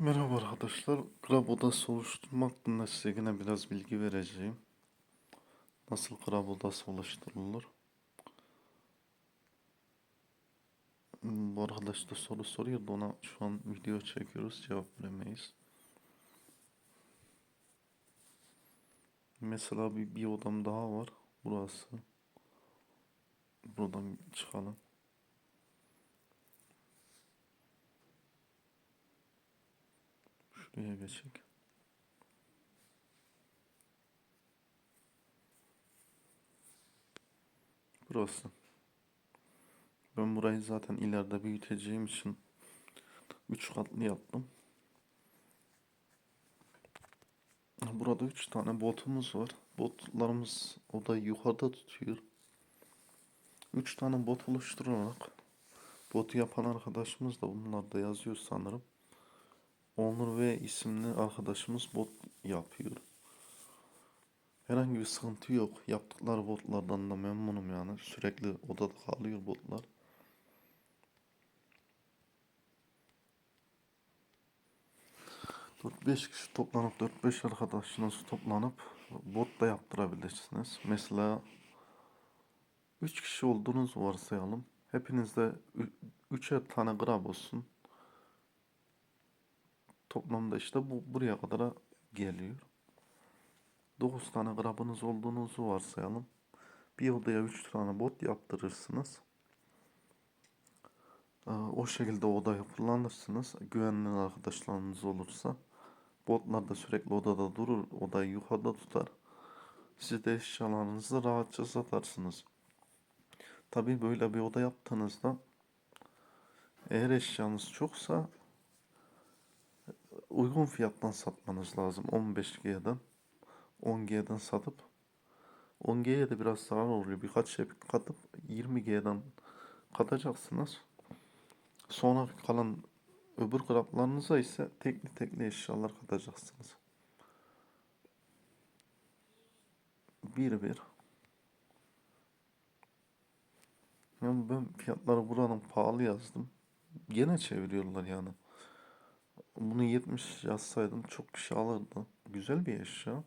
Merhaba arkadaşlar. Grab odası oluşturmak hakkında size yine biraz bilgi vereceğim. Nasıl Grab odası oluşturulur? Bu arkadaş da soru soruyordu ona şu an video çekiyoruz cevap veremeyiz. Mesela bir, bir odam daha var. Burası. Buradan çıkalım. Şuraya geçelim. Burası. Ben burayı zaten ileride büyüteceğim için 3 katlı yaptım. Burada 3 tane botumuz var. Botlarımız odayı yukarıda tutuyor. 3 tane bot oluşturarak botu yapan arkadaşımız da bunlar da yazıyor sanırım. Onur ve isimli arkadaşımız bot yapıyor. Herhangi bir sıkıntı yok. Yaptıkları botlardan da memnunum yani. Sürekli odada kalıyor botlar. Dört beş kişi toplanıp 4-5 arkadaşınız toplanıp bot da yaptırabilirsiniz. Mesela 3 kişi olduğunuzu varsayalım. Hepinizde 3'er tane grab olsun. Toplamda işte bu buraya kadar geliyor. 9 tane grabınız olduğunuzu varsayalım. Bir odaya 3 tane bot yaptırırsınız. Ee, O şekilde odayı kullanırsınız. Güvenli arkadaşlarınız olursa. Botlar da sürekli odada durur. Odayı yukarıda tutar. Siz de eşyalarınızı rahatça satarsınız. Tabii böyle bir oda yaptığınızda eğer eşyanız çoksa uygun fiyattan satmanız lazım. 15G'den 10G'den satıp 10G'ye de biraz zarar oluyor. Birkaç şey katıp 20G'den katacaksınız. Sonra kalan öbür kraplarınıza ise tekli tekli eşyalar katacaksınız. Bir bir. Yani ben fiyatları buranın pahalı yazdım. Gene çeviriyorlar yani. Bunu 70 yazsaydım çok kişi alırdı. Güzel bir eşya.